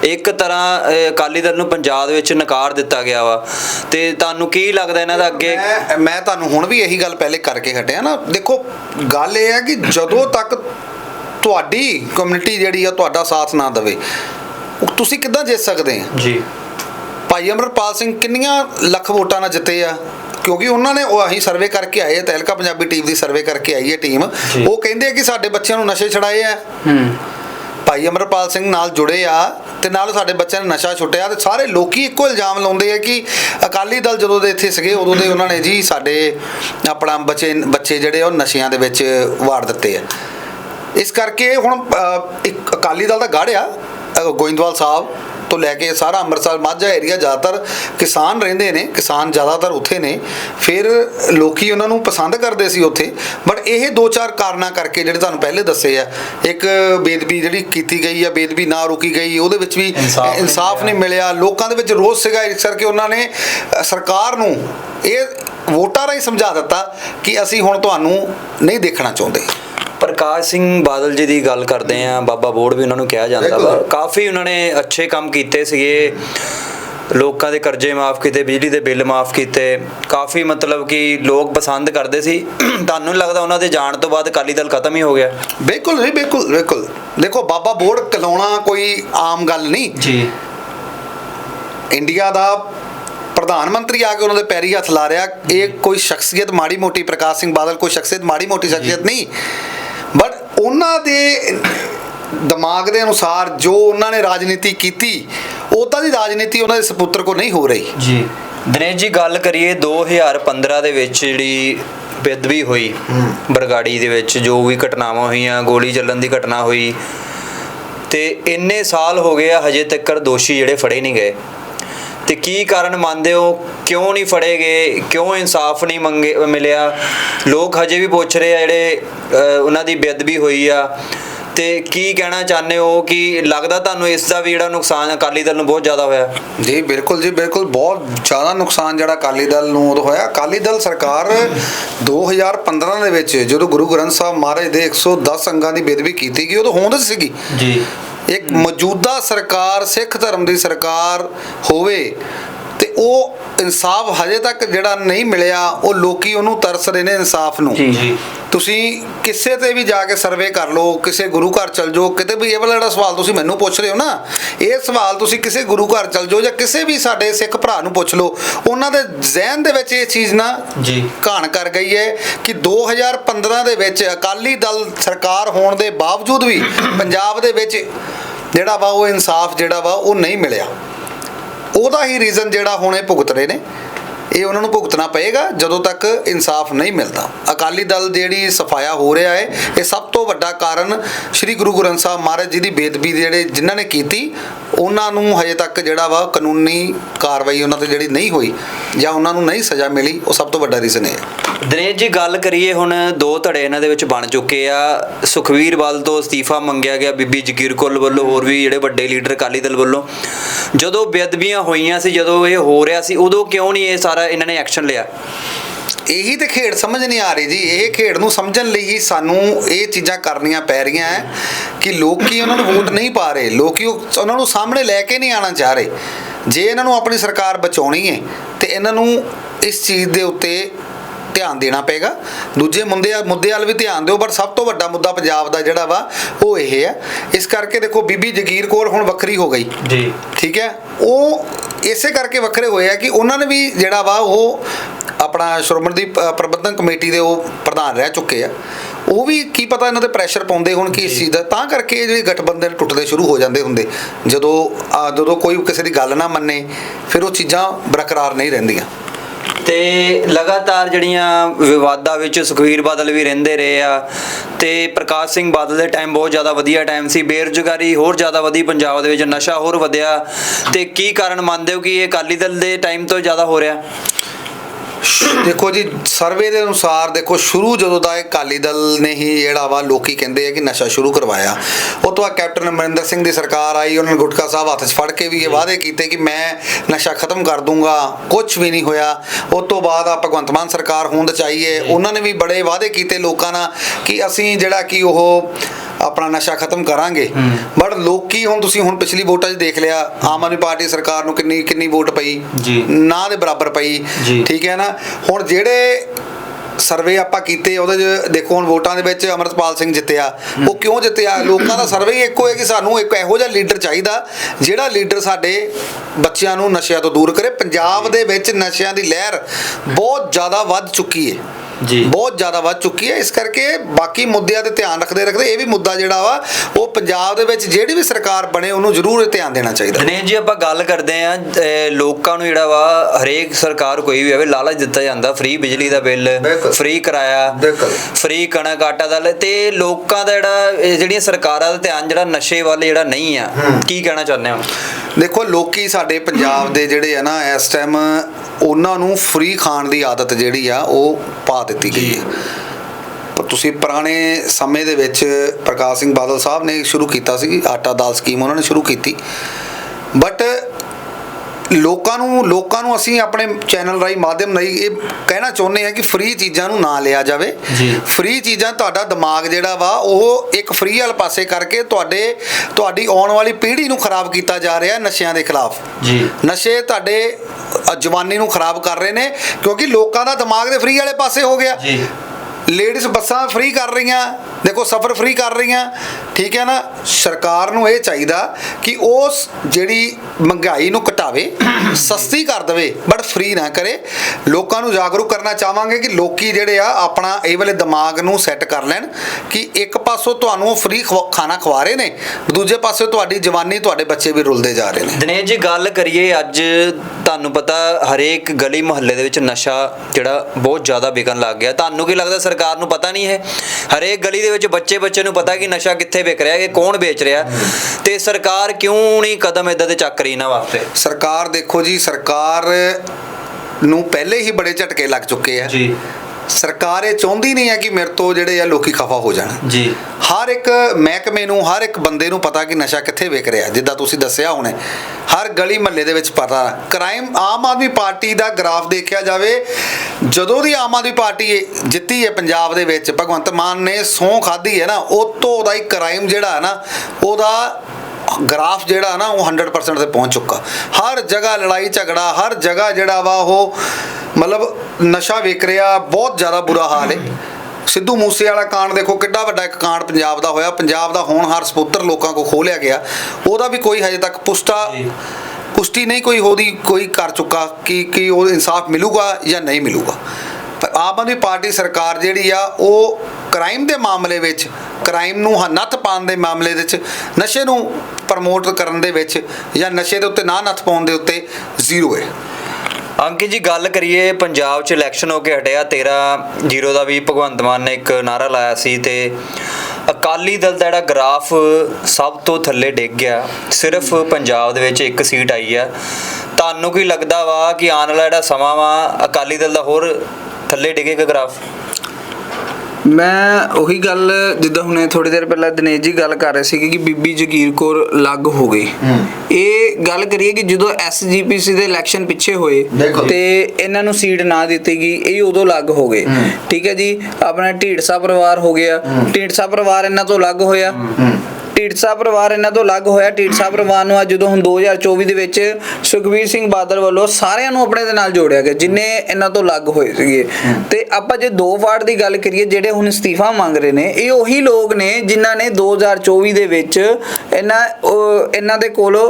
ਇੱਕ ਤਰ੍ਹਾਂ ਅਕਾਲੀ ਦਲ ਨੂੰ ਪੰਜਾਬ ਦੇ ਵਿੱਚ ਨਕਾਰ ਦਿੱਤਾ ਗਿਆ ਵਾ। ਤੇ ਤੁਹਾਨੂੰ ਕੀ ਲੱਗਦਾ ਇਹਨਾਂ ਦਾ ਅੱਗੇ? ਮੈਂ ਮੈਂ ਤੁਹਾਨੂੰ ਹੁਣ ਵੀ ਇਹੀ ਗੱਲ ਪਹਿਲੇ ਕਰਕੇ ਹਟਿਆ ਨਾ। ਦੇਖੋ ਗੱਲ ਇਹ ਹੈ ਕਿ ਜਦੋਂ ਤੱਕ ਤੁਹਾਡੀ ਕਮਿਊਨਿਟੀ ਜਿਹੜੀ ਆ ਤੁਹਾਡਾ ਸਾਥ ਨਾ ਦੇਵੇ ਤੁਸੀਂ ਕਿੱਦਾਂ ਜਿੱਤ ਸਕਦੇ ਆ? ਜੀ। ਭਾਈ ਅਮਰਪਾਲ ਸਿੰਘ ਕਿੰਨੀਆਂ ਲੱਖ ਵੋਟਾਂ ਨਾਲ ਜਿੱਤੇ ਆ? ਕਿਉਂਕਿ ਉਹਨਾਂ ਨੇ ਉਹ ਅਸੀਂ ਸਰਵੇ ਕਰਕੇ ਆਏ ਆ ਤਹਿਲਕਾ ਪੰਜਾਬੀ ਟੀਮ ਦੀ ਸਰਵੇ ਕਰਕੇ ਆਈ ਹੈ ਟੀਮ। ਉਹ ਕਹਿੰਦੇ ਆ ਕਿ ਸਾਡੇ ਬੱਚਿਆਂ ਨੂੰ ਨਸ਼ੇ ਛਡਾਏ ਆ। ਹੂੰ। ਭਾਈ ਅਮਰਪਾਲ ਸਿੰਘ ਨਾਲ ਜੁੜੇ ਆ ਤੇ ਨਾਲ ਸਾਡੇ ਬੱਚਿਆਂ ਨੇ ਨਸ਼ਾ ਛੁੱਟਿਆ ਤੇ ਸਾਰੇ ਲੋਕੀ ਇੱਕੋ ਇਲਜ਼ਾਮ ਲਾਉਂਦੇ ਆ ਕਿ ਅਕਾਲੀ ਦਲ ਜਦੋਂ ਦੇ ਇੱਥੇ ਸੀਗੇ ਉਦੋਂ ਦੇ ਉਹਨਾਂ ਨੇ ਜੀ ਸਾਡੇ ਆਪਣਾ ਬੱਚੇ ਬੱਚੇ ਜਿਹੜੇ ਆ ਉਹ ਨਸ਼ਿਆਂ ਦੇ ਵਿੱਚ ਵਾੜ ਦਿੱਤੇ ਆ। ਇਸ ਕਰਕੇ ਹੁਣ ਇੱਕ ਅਕਾਲੀ ਦਲ ਦਾ ਗੜ੍ਹ ਆ। ਅ, ਗੋਇੰਦਵਾਲ ਸਾਹਿਬ ਤੋਂ ਲੈ ਕੇ ਸਾਰਾ ਅੰਮ੍ਰਿਤਸਰ ਮਾਝਾ ਏਰੀਆ ਜ਼ਿਆਦਾਤਰ ਕਿਸਾਨ ਰਹਿੰਦੇ ਨੇ ਕਿਸਾਨ ਜ਼ਿਆਦਾਤਰ ਉੱਥੇ ਨੇ। ਫਿਰ ਲੋਕੀ ਉਹਨਾਂ ਨੂੰ ਪਸੰਦ ਕਰਦੇ ਸੀ ਉੱਥੇ। ਬਟ ਇਹ ਦੋ ਚਾਰ ਕਾਰਨਾਂ ਕਰਕੇ ਜਿਹੜੇ ਤੁਹਾਨੂੰ ਪਹਿਲੇ ਦੱਸੇ ਆ ਇੱਕ ਬੇਦਬੀ ਜਿਹੜੀ ਕੀਤੀ ਗਈ ਆ ਬੇਦਬੀ ਨਾ ਰੋਕੀ ਗਈ ਉਹਦੇ ਵਿੱਚ ਵੀ ਇਨਸਾਫ਼ ਨਹੀਂ ਮਿਲਿਆ। ਲੋਕਾਂ ਦੇ ਵਿੱਚ ਰੋਸ ਸੀਗਾ ਇਸ ਕਰਕੇ ਉਹਨਾਂ ਨੇ ਸਰਕਾਰ ਨੂੰ ਇਹ ਵੋਟਾਂ ਰਾਹੀਂ ਸਮਝਾ ਦਿੱਤਾ ਕਿ ਅਸੀਂ ਹੁਣ ਤੁਹਾਨੂੰ ਨਹੀਂ ਦੇਖਣਾ ਚਾਹੁੰਦੇ। ਪ੍ਰਕਾਸ਼ ਸਿੰਘ ਬਾਦਲ ਜੀ ਦੀ ਗੱਲ ਕਰਦੇ ਆ ਬਾਬਾ ਬੋੜ ਵੀ ਉਹਨਾਂ ਨੂੰ ਕਿਹਾ ਜਾਂਦਾ ਵਾ। ਕਾਫੀ ਉਹਨਾਂ ਨੇ ਅੱਛੇ ਕੰਮ ਕੀਤੇ ਸੀਗੇ। ਲੋਕਾਂ ਦੇ ਕਰਜ਼ੇ ਮਾਫ ਕੀਤੇ ਬਿਜਲੀ ਦੇ ਬਿੱਲ ਮਾਫ ਕੀਤੇ। ਕਾਫੀ ਮਤਲਬ ਕਿ ਲੋਕ ਪਸੰਦ ਕਰਦੇ ਸੀ। ਤੁਹਾਨੂੰ ਲੱਗਦਾ ਉਹਨਾਂ ਦੇ ਜਾਣ ਤੋਂ ਬਾਅਦ ਅਕਾਲੀ ਦਲ ਖਤਮ ਹੀ ਹੋ ਗਿਆ? ਬਿਲਕੁਲ ਨਹੀਂ ਬਿਲਕੁਲ ਬਿਲਕੁਲ। ਦੇਖੋ ਬਾਬਾ ਬੋੜ ਕਲਾਉਣਾ ਕੋਈ ਆਮ ਗੱਲ ਨਹੀਂ। ਜੀ। ਇੰਡੀਆ ਦਾ ਪ੍ਰਧਾਨ ਮੰਤਰੀ ਆ ਕੇ ਉਹਨਾਂ ਦੇ ਪੈਰੀ ਹੱਥ ਲਾ ਰਿਹਾ। ਇਹ ਕੋਈ ਸ਼ਖਸੀਅਤ ਮਾੜੀ ਮੋਟੀ ਪ੍ਰਕਾਸ਼ ਸਿੰਘ ਬਾਦਲ ਕੋਈ ਸ਼ਖਸੀਅਤ ਮਾੜੀ ਮੋਟੀ ਸ਼ਖਸੀਅਤ ਨਹੀਂ। ਬਟ ਉਹਨਾਂ ਦੇ ਦਿਮਾਗ ਦੇ ਅਨੁਸਾਰ ਜੋ ਉਹਨਾਂ ਨੇ ਰਾਜਨੀਤੀ ਕੀਤੀ ਉਦਾਂ ਦੀ ਰਾਜਨੀਤੀ ਉਹਨਾਂ ਦੇ ਸੁਪੁੱਤਰ ਕੋ ਨਹੀਂ ਹੋ ਰਹੀ। ਜੀ। ਦਿਨੇਸ਼ ਜੀ ਗੱਲ ਕਰੀਏ 2015 ਦੇ ਵਿੱਚ ਜਿਹੜੀ ਬੇਦਬੀ ਹੋਈ ਬਰਗਾੜੀ ਦੇ ਵਿੱਚ ਜੋ ਵੀ ਘਟਨਾਵਾਂ ਹੋਈਆਂ ਗੋਲੀ ਚੱਲਣ ਦੀ ਘਟਨਾ ਹੋਈ ਤੇ ਇੰਨੇ ਸਾਲ ਹੋ ਗਏ ਆ ਹਜੇ ਤੱਕ ਦੋਸ਼ੀ ਜਿਹੜੇ ਫੜੇ ਨਹੀਂ ਗਏ। ਤੇ ਕੀ ਕਾਰਨ ਮੰਨਦੇ ਹੋ? ਕਿਉਂ ਨਹੀਂ ਫੜੇ ਗਏ ਕਿਉਂ ਇਨਸਾਫ ਨਹੀਂ ਮੰਗੇ ਮਿਲਿਆ? ਲੋਕ ਹਜੇ ਵੀ ਪੁੱਛ ਰਹੇ ਆ ਜਿਹੜੇ ਉਹਨਾਂ ਦੀ ਬੇਅਦਬੀ ਹੋਈ ਆ। ਤੇ ਕੀ ਕਹਿਣਾ ਚਾਹੁੰਦੇ ਹੋ ਕਿ ਲੱਗਦਾ ਤੁਹਾਨੂੰ ਇਸ ਦਾ ਵੀ ਜਿਹੜਾ ਨੁਕਸਾਨ ਅਕਾਲੀ ਦਲ ਨੂੰ ਬਹੁਤ ਜ਼ਿਆਦਾ ਹੋਇਆ? ਜੀ ਬਿਲਕੁਲ ਜੀ ਬਿਲਕੁਲ। ਬਹੁਤ ਜ਼ਿਆਦਾ ਨੁਕਸਾਨ ਜਿਹੜਾ ਅਕਾਲੀ ਦਲ ਨੂੰ ਉਦੋਂ ਹੋਇਆ। ਅਕਾਲੀ ਦਲ ਸਰਕਾਰ 2015 ਦੇ ਵਿੱਚ ਜਦੋਂ ਗੁਰੂ ਗ੍ਰੰਥ ਸਾਹਿਬ ਮਹਾਰਾਜ ਦੇ 110 ਅੰਗਾਂ ਦੀ ਬੇਦਬੀ ਕੀਤੀ ਗਈ ਉਦੋਂ ਹੋਂਦ ਸੀਗੀ। ਜੀ। ਇੱਕ ਮੌਜੂਦਾ ਸਰਕਾਰ ਸਿੱਖ ਧਰਮ ਦੀ ਸਰਕਾਰ ਹੋਵੇ ਤੇ ਉਹ ਇਨਸਾਫ ਹਜੇ ਤੱਕ ਜਿਹੜਾ ਨਹੀਂ ਮਿਲਿਆ ਉਹ ਲੋਕੀ ਉਹਨੂੰ ਤਰਸ ਰਹੇ ਨੇ ਇਨਸਾਫ ਨੂੰ। ਜੀ। ਜੀ। ਤੁਸੀਂ ਕਿਸੇ ਤੇ ਵੀ ਜਾ ਕੇ ਸਰਵੇ ਕਰ ਲਓ ਕਿਸੇ ਗੁਰੂ ਘਰ ਚਲ ਜਾਓ ਕਿਤੇ ਵੀ ਇਹ ਵਾਲਾ ਜਿਹੜਾ ਸਵਾਲ ਤੁਸੀਂ ਮੈਨੂੰ ਪੁੱਛ ਰਹੇ ਹੋ ਨਾ ਇਹ ਸਵਾਲ ਤੁਸੀਂ ਕਿਸੇ ਗੁਰੂ ਘਰ ਚਲ ਜਾਓ ਜਾਂ ਕਿਸੇ ਵੀ ਸਾਡੇ ਸਿੱਖ ਭਰਾ ਨੂੰ ਪੁੱਛ ਲਓ ਉਹਨਾਂ ਦੇ ਜ਼ਿਹਨ ਦੇ ਵਿੱਚ ਇਹ ਚੀਜ਼ ਨਾ ਜੀ। ਘਾਣ ਕਰ ਗਈ ਹੈ ਕਿ 2015 ਦੇ ਵਿੱਚ ਅਕਾਲੀ ਦਲ ਸਰਕਾਰ ਹੋਣ ਦੇ ਬਾਵਜੂਦ ਵੀ ਪੰਜਾਬ ਦੇ ਵਿੱਚ ਜਿਹੜਾ ਵਾ ਉਹ ਇਨਸਾਫ ਜਿਹੜਾ ਵਾ ਉਹ ਨਹੀਂ ਮਿਲਿਆ। ਉਹਦਾ ਹੀ ਰੀਜ਼ਨ ਜਿਹੜਾ ਹੁਣ ਇਹ ਭੁਗਤ ਰਹੇ ਨੇ, ਇਹ ਉਹਨਾਂ ਨੂੰ ਭੁਗਤਣਾ ਪਏਗਾ ਜਦੋਂ ਤੱਕ ਇਨਸਾਫ ਨਹੀਂ ਮਿਲਦਾ। ਅਕਾਲੀ ਦਲ ਜਿਹੜੀ ਸਫਾਇਆ ਹੋ ਰਿਹਾ ਹੈ, ਇਹ ਸਭ ਤੋਂ ਵੱਡਾ ਕਾਰਨ ਸ੍ਰੀ ਗੁਰੂ ਗ੍ਰੰਥ ਸਾਹਿਬ ਮਹਾਰਾਜ ਜੀ ਦੀ ਬੇਦਬੀ ਜਿਹੜੇ ਜਿਨ੍ਹਾਂ ਨੇ ਕੀਤੀ ਉਹਨਾਂ ਨੂੰ ਹਜੇ ਤੱਕ ਜਿਹੜਾ ਵਾ ਕਾਨੂੰਨੀ ਕਾਰਵਾਈ ਉਹਨਾਂ ਤੇ ਜਿਹੜੀ ਨਹੀਂ ਹੋਈ ਜਾਂ ਉਹਨਾਂ ਨੂੰ ਨਹੀਂ ਸਜ਼ਾ ਮਿਲੀ, ਉਹ ਸਭ ਤੋਂ ਵੱਡਾ ਰੀਜ਼ਨ ਹੈ। ਦਿਨੇਸ਼ ਜੀ, ਗੱਲ ਕਰੀਏ ਹੁਣ, ਦੋ ਧੜੇ ਇਹਨਾਂ ਦੇ ਵਿੱਚ ਬਣ ਚੁੱਕੇ ਆ। ਸੁਖਵੀਰ ਬਾਦਲ ਤੋਂ ਅਸਤੀਫਾ ਮੰਗਿਆ ਗਿਆ ਬੀਬੀ ਜਗੀਰ ਕੌਰ ਵੱਲੋਂ, ਹੋਰ ਵੀ ਜਿਹੜੇ ਵੱਡੇ ਲੀਡਰ ਅਕਾਲੀ ਦਲ ਵੱਲੋਂ। ਜਦੋਂ ਬੇਅਦਬੀਆਂ ਹੋਈਆਂ ਸੀ, ਜਦੋਂ ਇਹ ਹੋ ਰਿਹਾ ਸੀ, ਉਦੋਂ ਕਿਉਂ ਨਹੀਂ ਇਹ ਸਾਰਾ ਇਹਨਾਂ ਨੇ ਐਕਸ਼ਨ ਲਿਆ? ਇਹੀ ਤੇ ਖੇਡ ਸਮਝ ਨਹੀਂ ਆ ਰਹੀ ਜੀ। ਇਹ ਖੇਡ ਨੂੰ ਸਮਝਣ ਲਈ ਹੀ ਸਾਨੂੰ ਇਹ ਚੀਜ਼ਾਂ ਕਰਨੀਆਂ ਪੈ ਰਹੀਆਂ ਹੈ ਕਿ ਲੋਕੀ ਉਹਨਾਂ ਨੂੰ ਵੋਟ ਨਹੀਂ ਪਾ ਰਹੇ। ਲੋਕੀ ਉਹ- ਉਹਨਾਂ ਨੂੰ ਸਾਹਮਣੇ ਲੈ ਕੇ ਨਹੀਂ ਆਣਾ ਚਾਹ ਰਹੇ। ਜੇ ਇਹਨਾਂ ਨੂੰ ਆਪਣੀ ਸਰਕਾਰ ਬਚਾਉਣੀ ਹੈ ਤੇ ਇਹਨਾਂ ਨੂੰ ਇਸ ਚੀਜ਼ ਦੇ ਉੱਤੇ ਧਿਆਨ ਦੇਣਾ ਪਏਗਾ। ਦੂਜੇ ਮੁੱਦੇ ਮੁੱਦੇ ਵੱਲ ਵੀ ਧਿਆਨ ਦਿਓ ਪਰ ਸਭ ਤੋਂ ਵੱਡਾ ਮੁੱਦਾ ਪੰਜਾਬ ਦਾ ਜਿਹੜਾ ਵਾ ਉਹ ਇਹ ਹੈ ਇਸ ਕਰਕੇ ਦੇਖੋ ਬੀਬੀ ਜਗੀਰ ਕੌਰ ਹੁਣ ਵੱਖਰੀ ਹੋ ਗਈ। ਜੀ। ਠੀਕ ਹੈ ਉਹ ਇਸੇ ਕਰਕੇ ਵੱਖਰੇ ਹੋਏ ਆ ਕਿ ਉਹਨਾਂ ਨੇ ਵੀ ਜਿਹੜਾ ਵਾ ਉਹ ਆਪਣਾ ਸ਼੍ਰੋਮਣੀ ਪ- ਪ੍ਰਬੰਧਕ ਕਮੇਟੀ ਦੇ ਉਹ ਪ੍ਰਧਾਨ ਰਹਿ ਚੁੱਕੇ ਆ। ਉਹ ਵੀ ਕੀ ਪਤਾ ਇਹਨਾਂ ਤੇ ਪ੍ਰੈਸ਼ਰ ਪਾਉਂਦੇ ਹੁਣ ਕਿ ਇਸ ਚੀਜ਼ ਦਾ। ਤਾਂ ਕਰਕੇ ਇਹ ਜਿਹੜੇ ਗਠਬੰਧਨ ਟੁੱਟਦੇ ਸ਼ੁਰੂ ਹੋ ਜਾਂਦੇ ਹੁੰਦੇ। ਜਦੋਂ ਜਦੋਂ ਕੋਈ ਕਿਸੇ ਦੀ ਗੱਲ ਨਾ ਮੰਨੇ ਫਿਰ ਉਹ ਚੀਜ਼ਾਂ ਬਰਕਰਾਰ ਨਹੀਂ ਰਹਿੰਦੀਆਂ। ਤੇ ਲਗਾਤਾਰ ਜਿਹੜੀਆਂ ਵਿਵਾਦਾਂ ਵਿੱਚ ਸੁਖਵੀਰ ਬਾਦਲ ਵੀ ਰਹਿੰਦੇ ਰਹੇ ਆ ਤੇ ਪ੍ਰਕਾਸ਼ ਸਿੰਘ ਬਾਦਲ ਦੇ ਟਾਈਮ ਬਹੁਤ ਜ਼ਿਆਦਾ ਵਧੀਆ ਟਾਈਮ ਸੀ। ਬੇਰੁਜ਼ਗਾਰੀ ਹੋਰ ਜ਼ਿਆਦਾ ਵਧੀ ਪੰਜਾਬ ਦੇ ਵਿੱਚ ਨਸ਼ਾ ਹੋਰ ਵਧਿਆ। ਤੇ ਕੀ ਕਾਰਨ ਮੰਨਦੇ ਹੋ ਕਿ ਇਹ ਅਕਾਲੀ ਦਲ ਦੇ ਟਾਈਮ ਤੋਂ ਜ਼ਿਆਦਾ ਹੋ ਰਿਹਾ? ਦੇਖੋ ਜੀ, ਸਰਵੇ ਦੇ ਅਨੁਸਾਰ ਦੇਖੋ, ਸ਼ੁਰੂ ਜਦੋਂ ਦਾ ਇਹ ਅਕਾਲੀ ਦਲ ਨੇ ਹੀ ਜਿਹੜਾ ਵਾ ਲੋਕੀ ਕਹਿੰਦੇ ਆ ਕਿ ਨਸ਼ਾ ਸ਼ੁਰੂ ਕਰਵਾਇਆ ਉਹ ਤੋਂ ਬਾਅਦ ਕੈਪਟਨ ਅਮਰਿੰਦਰ ਸਿੰਘ ਦੀ ਸਰਕਾਰ ਆਈ, ਉਹਨਾਂ ਨੇ ਗੁਟਕਾ ਸਾਹਿਬ ਹੱਥ 'ਚ ਫੜ ਕੇ ਵੀ ਇਹ ਵਾਅਦੇ ਕੀਤੇ ਕਿ ਮੈਂ ਨਸ਼ਾ ਖਤਮ ਕਰ ਦੂੰਗਾ ਕੁਝ ਵੀ ਨਹੀਂ ਹੋਇਆ। ਉਸ ਤੋਂ ਬਾਅਦ ਆ ਭਗਵੰਤ ਮਾਨ ਸਰਕਾਰ ਹੋਂਦ ਚਾਹੀਏ ਉਹਨਾਂ ਨੇ ਵੀ ਬੜੇ ਵਾਅਦੇ ਕੀਤੇ ਲੋਕਾਂ ਨਾਲ ਕਿ ਅਸੀਂ ਜਿਹੜਾ ਕਿ ਉਹ ਆਪਣਾ ਨਸ਼ਾ ਖਤਮ ਕਰਾਂਗੇ। ਬਟ ਲੋਕੀ ਹੁਣ ਤੁਸੀਂ ਹੁਣ ਪਿਛਲੀ ਵੋਟਾਂ 'ਚ ਦੇਖ ਲਿਆ ਆਮ ਆਦਮੀ ਪਾਰਟੀ ਸਰਕਾਰ ਨੂੰ ਕਿੰਨੀ ਕਿੰਨੀ ਵੋਟ ਪਈ। ਨਾ ਦੇ ਬਰਾਬਰ ਪਈ। ਠੀਕ ਹੈ ਨਾ? ਹੁਣ ਜਿਹੜੇ ਸਰਵੇ ਆਪਾਂ ਕੀਤੇ ਉਹਦੇ 'ਚ ਦੇਖੋ ਹੁਣ ਵੋਟਾਂ ਦੇ ਵਿੱਚ ਅਮਰਤਪਾਲ ਸਿੰਘ ਜਿੱਤਿਆ। ਉਹ ਕਿਉਂ ਜਿੱਤਿਆ? ਲੋਕਾਂ ਦਾ ਸਰਵੇ ਹੀ ਇੱਕੋ ਹੈ ਕਿ ਸਾਨੂੰ ਇੱਕ ਇਹੋ ਜਿਹਾ ਲੀਡਰ ਚਾਹੀਦਾ ਜਿਹੜਾ ਲੀਡਰ ਸਾਡੇ ਬੱਚਿਆਂ ਨੂੰ ਨਸ਼ਿਆਂ ਤੋਂ ਦੂਰ ਕਰੇ। ਪੰਜਾਬ ਦੇ ਵਿੱਚ ਨਸ਼ਿਆਂ ਦੀ ਲਹਿਰ ਬਹੁਤ ਜ਼ਿਆਦਾ ਵੱਧ ਚੁੱਕੀ ਹੈ। ਜੀ। ਬਹੁਤ ਜ਼ਿਆਦਾ ਵੱਧ ਚੁੱਕੀ ਹੈ ਇਸ ਕਰਕੇ ਬਾਕੀ ਮੁੱਦਿਆਂ ਤੇ ਧਿਆਨ ਰੱਖਦੇ ਰੱਖਦੇ ਇਹ ਵੀ ਮੁੱਦਾ ਜਿਹੜਾ ਵਾ ਉਹ ਪੰਜਾਬ ਦੇ ਵਿੱਚ ਜਿਹੜੀ ਵੀ ਸਰਕਾਰ ਬਣੇ ਉਹਨੂੰ ਜ਼ਰੂਰ ਧਿਆਨ ਦੇਣਾ ਚਾਹੀਦਾ ਦਿਨੇਸ਼ ਜੀ ਆਪਾਂ ਗੱਲ ਕਰਦੇ ਆ ਲੋਕਾਂ ਨੂੰ ਜਿਹੜਾ ਵਾ ਹਰੇਕ ਸਰਕਾਰ ਕੋਈ ਵੀ ਆਵੇ ਲਾਲਚ ਦਿੱਤਾ ਜਾਂਦਾ ਫ੍ਰੀ ਬਿਜਲੀ ਦਾ ਬਿੱਲ। ਫ੍ਰੀ ਕਿਰਾਇਆ। ਫ੍ਰੀ ਕਣਕ ਆਟਾ ਦਾਲ ਤੇ ਲੋਕਾਂ ਦਾ ਜਿਹੜਾ ਜਿਹੜੀਆਂ ਸਰਕਾਰਾਂ ਦਾ ਧਿਆਨ ਜਿਹੜਾ ਨਸ਼ੇ ਵੱਲ ਜਿਹੜਾ ਨਹੀਂ ਆ ਕੀ ਕਹਿਣਾ ਚਾਹੁੰਦੇ ਹੋ ਦੇਖੋ ਲੋਕੀ ਸਾਡੇ ਪੰਜਾਬ ਦੇ ਜਿਹੜੇ ਆ ਨਾ ਇਸ ਟਾਈਮ ਉਹਨਾਂ ਨੂੰ ਫ੍ਰੀ ਖਾਣ ਦੀ ਆਦਤ ਜਿਹੜੀ ਆ ਉਹ ਪਾ ਦਿੱਤੀ ਗਈ ਹੈ। ਪਰ ਤੁਸੀਂ ਪੁਰਾਣੇ ਸਮੇਂ ਦੇ ਵਿੱਚ ਪ੍ਰਕਾਸ਼ ਸਿੰਘ ਬਾਦਲ ਸਾਹਿਬ ਨੇ ਸ਼ੁਰੂ ਕੀਤਾ ਸੀ ਆਟਾ ਦਾਲ ਸਕੀਮ ਉਹਨਾਂ ਨੇ ਸ਼ੁਰੂ ਕੀਤੀ। ਬਟ ਲੋਕਾਂ ਨੂੰ ਲੋਕਾਂ ਨੂੰ ਅਸੀਂ ਆਪਣੇ ਚੈਨਲ ਰਾਹੀਂ ਮਾਧਿਅਮ ਨਹੀਂ ਇਹ ਕਹਿਣਾ ਚਾਹੁੰਦੇ ਆ ਕਿ ਫ੍ਰੀ ਚੀਜ਼ਾਂ ਨੂੰ ਨਾ ਲਿਆ ਜਾਵੇ। ਜੀ। ਫ੍ਰੀ ਚੀਜ਼ਾਂ ਤੁਹਾਡਾ ਦਿਮਾਗ ਜਿਹੜਾ ਵਾ ਉਹ ਇੱਕ ਫ੍ਰੀ ਵਾਲ ਪਾਸੇ ਕਰਕੇ ਤੁਹਾਡੇ ਤੁਹਾਡੀ ਆਉਣ ਵਾਲੀ ਪੀੜ੍ਹੀ ਨੂੰ ਖਰਾਬ ਕੀਤਾ ਜਾ ਰਿਹਾ ਨਸ਼ਿਆਂ ਦੇ ਖਿਲਾਫ। ਜੀ। ਨਸ਼ੇ ਤੁਹਾਡੇ ਜਵਾਨੀ ਨੂੰ ਖਰਾਬ ਕਰ ਰਹੇ ਨੇ ਕਿਉਂਕਿ ਲੋਕਾਂ ਦਾ ਦਿਮਾਗ ਦੇ ਫ੍ਰੀ ਵਾਲੇ ਪਾਸੇ ਹੋ ਗਿਆ। ਜੀ। ਲੇਡੀਜ਼ ਬੱਸਾਂ ਫ੍ਰੀ ਕਰ ਰਹੀਆਂ। ਦੇਖੋ, ਸਫ਼ਰ ਫ੍ਰੀ ਕਰ ਰਹੀਆਂ। ਠੀਕ ਹੈ ਨਾ? ਸਰਕਾਰ ਨੂੰ ਇਹ ਚਾਹੀਦਾ ਕਿ ਉਸ ਜਿਹੜੀ ਮਹਿੰਗਾਈ ਨੂੰ ਘਟਾਵੇ, ਸਸਤੀ ਕਰ ਦੇਵੇ ਬਟ ਫ੍ਰੀ ਨਾ ਕਰੇ। ਲੋਕਾਂ ਨੂੰ ਜਾਗਰੂਕ ਕਰਨਾ ਚਾਹਾਂਗੇ ਕਿ ਲੋਕੀ ਜਿਹੜੇ ਆ, ਆਪਣਾ ਇਹ ਵਾਲੇ ਦਿਮਾਗ ਨੂੰ ਸੈੱਟ ਕਰ ਲੈਣ ਕਿ ਇੱਕ ਪਾਸੋਂ ਤੁਹਾਨੂੰ ਉਹ ਫ੍ਰੀ ਖਾਣਾ ਖਵਾ ਰਹੇ ਨੇ, ਦੂਜੇ ਪਾਸੇ ਤੁਹਾਡੀ ਜਵਾਨੀ, ਤੁਹਾਡੇ ਬੱਚੇ ਵੀ ਰੁਲਦੇ ਜਾ ਰਹੇ ਨੇ। ਦਿਨੇਸ਼ ਜੀ, ਗੱਲ ਕਰੀਏ ਅੱਜ, ਤੁਹਾਨੂੰ ਪਤਾ ਹਰੇਕ ਗਲੀ ਮੁਹੱਲੇ ਦੇ ਵਿੱਚ ਨਸ਼ਾ ਜਿਹੜਾ ਬਹੁਤ ਜ਼ਿਆਦਾ ਵਿਕਣ ਲੱਗ ਗਿਆ। ਤੁਹਾਨੂੰ ਕੀ ਲੱਗਦਾ ਸਰਕਾਰ ਨੂੰ ਪਤਾ ਨਹੀਂ ਹੈ? ਹਰੇਕ ਗਲੀ ਦੇ ਵਿੱਚ ਬੱਚੇ ਬੱਚੇ ਨੂੰ ਪਤਾ ਕਿ ਨਸ਼ਾ ਕਿੱਥੇ ਵਿਕ ਰਿਹਾ ਹੈ ਕੌਣ ਵੇਚ ਰਿਹਾ। ਤੇ ਸਰਕਾਰ ਕਿਉਂ ਨਹੀਂ ਕਦਮ ਇਦਾਂ ਦੇ ਚੱਕ ਰਹੀ ਇਹਨਾਂ ਵਾਸਤੇ? ਸਰਕਾਰ ਦੇਖੋ ਜੀ ਸਰਕਾਰ ਨੂੰ ਪਹਿਲੇ ਹੀ ਬੜੇ ਝਟਕੇ ਲੱਗ ਚੁੱਕੇ ਆ। ਜੀ। ਸਰਕਾਰ ਇਹ ਚਾਹੁੰਦੀ ਨਹੀਂ ਹੈ ਕਿ ਮੇਰੇ ਤੋਂ ਜਿਹੜੇ ਆ ਲੋਕੀ ਖਫਾ ਹੋ ਜਾਣ। ਜੀ। ਹਰ ਇੱਕ ਮਹਿਕਮੇ ਨੂੰ ਹਰ ਇੱਕ ਬੰਦੇ ਨੂੰ ਪਤਾ ਕਿ ਨਸ਼ਾ ਕਿੱਥੇ ਵਿਕ ਰਿਹਾ। ਜਿੱਦਾਂ ਤੁਸੀਂ ਦੱਸਿਆ ਹੁਣੇ ਹਰ ਗਲੀ ਮਹੱਲੇ ਦੇ ਵਿੱਚ ਪਤਾ। ਕ੍ਰਾਈਮ ਆਮ ਆਦਮੀ ਪਾਰਟੀ ਦਾ ਗ੍ਰਾਫ ਦੇਖਿਆ ਜਾਵੇ ਜਦੋਂ ਦੀ ਆਮ ਆਦਮੀ ਪਾਰਟੀ ਜਿੱਤੀ ਹੈ ਪੰਜਾਬ ਦੇ ਵਿੱਚ ਭਗਵੰਤ ਮਾਨ ਨੇ ਸਹੁੰ ਖਾਧੀ ਹੈ ਨਾ ਉਹ ਤੋਂ ਉਹਦਾ ਹੀ ਕ੍ਰਾਈਮ ਜਿਹੜਾ ਹੈ ਨਾ ਉਹਦਾ ਗ੍ਰਾਫ ਜਿਹੜਾ ਨਾ ਉਹ 100% ਤੇ ਪਹੁੰਚ ਚੁੱਕਾ। ਹਰ ਜਗ੍ਹਾ ਲੜਾਈ ਝਗੜਾ ਹਰ ਜਗ੍ਹਾ ਜਿਹੜਾ ਵਾ ਉਹ ਮਤਲਬ ਨਸ਼ਾ ਵਿਕ ਰਿਹਾ ਬਹੁਤ ਜ਼ਿਆਦਾ ਬੁਰਾ ਹਾਲ ਹੈ ਸਿੱਧੂ ਮੂਸੇ ਵਾਲਾ ਕਾਂਡ ਦੇਖੋ ਕਿੱਡਾ ਵੱਡਾ ਇੱਕ ਕਾਂਡ ਪੰਜਾਬ ਦਾ ਹੋਇਆ। ਪੰਜਾਬ ਦਾ ਹੋਣਹਾਰ ਸਪੁੱਤਰ ਲੋਕਾਂ ਕੋ ਖੋਹ ਲਿਆ ਗਿਆ। ਉਹਦਾ ਵੀ ਕੋਈ ਹਜੇ ਤੱਕ ਪੁਸ਼ਤਾ ਜੀ। ਪੁਸ਼ਟੀ ਨਹੀਂ ਕੋਈ ਉਹਦੀ ਕੋਈ ਕਰ ਚੁੱਕਾ ਕਿ ਕਿ ਉਹ ਇਨਸਾਫ ਮਿਲੂਗਾ ਜਾਂ ਨਹੀਂ ਮਿਲੂਗਾ। ਪਰ ਆਮ ਆਦਮੀ ਪਾਰਟੀ ਸਰਕਾਰ ਜਿਹੜੀ ਆ ਉਹ ਕ੍ਰਾਈਮ ਦੇ ਮਾਮਲੇ ਵਿੱਚ ਕ੍ਰਾਈਮ ਨੂੰ ਨੱਥ ਪਾਉਣ ਦੇ ਮਾਮਲੇ ਵਿੱਚ, ਨਸ਼ੇ ਨੂੰ ਪ੍ਰਮੋਟ ਕਰਨ ਦੇ ਵਿੱਚ ਜਾਂ ਨਸ਼ੇ ਦੇ ਉੱਤੇ ਨਾ ਨੱਥ ਪਾਉਣ ਦੇ ਉੱਤੇ ਜ਼ੀਰੋ ਹੈ। ਅੰਕਿਤ ਜੀ, ਗੱਲ ਕਰੀਏ ਪੰਜਾਬ 'ਚ ਇਲੈਕਸ਼ਨ ਹੋ ਕੇ ਹਟਿਆ 13 ਜ਼ੀਰੋ ਦਾ ਵੀ ਭਗਵੰਤ ਮਾਨ ਨੇ ਇੱਕ ਨਾਰਾ ਲਾਇਆ ਸੀ ਤੇ ਅਕਾਲੀ ਦਲ ਦਾ ਜਿਹੜਾ ਗ੍ਰਾਫ ਸਭ ਤੋਂ ਥੱਲੇ ਡਿੱਗ ਗਿਆ। ਸਿਰਫ ਪੰਜਾਬ ਦੇ ਵਿੱਚ ਇੱਕ ਸੀਟ ਆਈ ਆ। ਤੁਹਾਨੂੰ ਕੀ ਲੱਗਦਾ ਵਾ ਕਿ ਆਉਣ ਵਾਲਾ ਜਿਹੜਾ ਸਮਾਂ ਵਾ, ਅਕਾਲੀ ਦਲ ਦਾ ਹੋਰ ਥੱਲੇ ਡਿੱਗੇਗਾ ਗ੍ਰਾਫ? ਮੈਂ ਉਹੀ ਗੱਲ ਜਿੱਦਾਂ ਹੁਣੇ ਥੋੜੀ ਦੇਰ ਪਹਿਲਾਂ ਦਿਨੇਸ਼ ਜੀ ਗੱਲ ਕਰ ਰਹੇ ਸੀ ਕਿ ਬੀਬੀ ਜਗੀਰ ਕੌਰ ਲੱਗ ਹੋ ਗਈ ਇਹ ਗੱਲ ਕਰੀਏ ਕਿ ਜਦੋਂ ਐਸਜੀਪੀਸੀ ਦੇ ਇਲੈਕਸ਼ਨ ਪਿੱਛੇ ਹੋਏ। ਤੇ ਇਹਨਾਂ ਨੂੰ ਸੀਟ ਨਾ ਦਿੱਤੀ ਗਈ ਇਹ ਉਦੋਂ ਲੱਗ ਹੋ ਗਏ। ਠੀਕ ਹੈ ਜੀ ਆਪਣਾ ਢੀਡਸਾ ਪਰਿਵਾਰ ਹੋ ਗਿਆ। ਢੀਡਸਾ ਪਰਿਵਾਰ ਇਹਨਾਂ ਤੋਂ ਅਲੱਗ ਹੋਇਆ। ਢੀਡਸਾ ਪਰਿਵਾਰ ਇਹਨਾਂ ਤੋਂ ਅਲੱਗ ਹੋਇਆ। ਢੀਡਸਾ ਪਰਿਵਾਰ ਨੂੰ ਅੱਜ ਜਦੋਂ ਹੁਣ 2024 ਦੇ ਵਿੱਚ ਸੁਖਬੀਰ ਸਿੰਘ ਬਾਦਲ ਵੱਲੋਂ ਸਾਰਿਆਂ ਨੂੰ ਆਪਣੇ ਦੇ ਨਾਲ ਜੋੜਿਆ ਗਿਆ ਜਿੰਨੇ ਇਹਨਾਂ ਤੋਂ ਅਲੱਗ ਹੋਏ ਸੀਗੇ। ਤੇ ਆਪਾਂ ਜੇ ਦੋ ਵਾਰਡ ਦੀ ਗੱਲ ਕਰੀਏ ਜਿਹੜੇ ਹੁਣ ਅਸਤੀਫਾ ਮੰਗ ਰਹੇ ਨੇ ਇਹ ਉਹੀ ਲੋਕ ਨੇ ਜਿਨ੍ਹਾਂ ਨੇ 2024 ਦੇ ਵਿੱਚ ਇਹਨਾਂ ਇਹਨਾਂ ਦੇ ਕੋਲੋਂ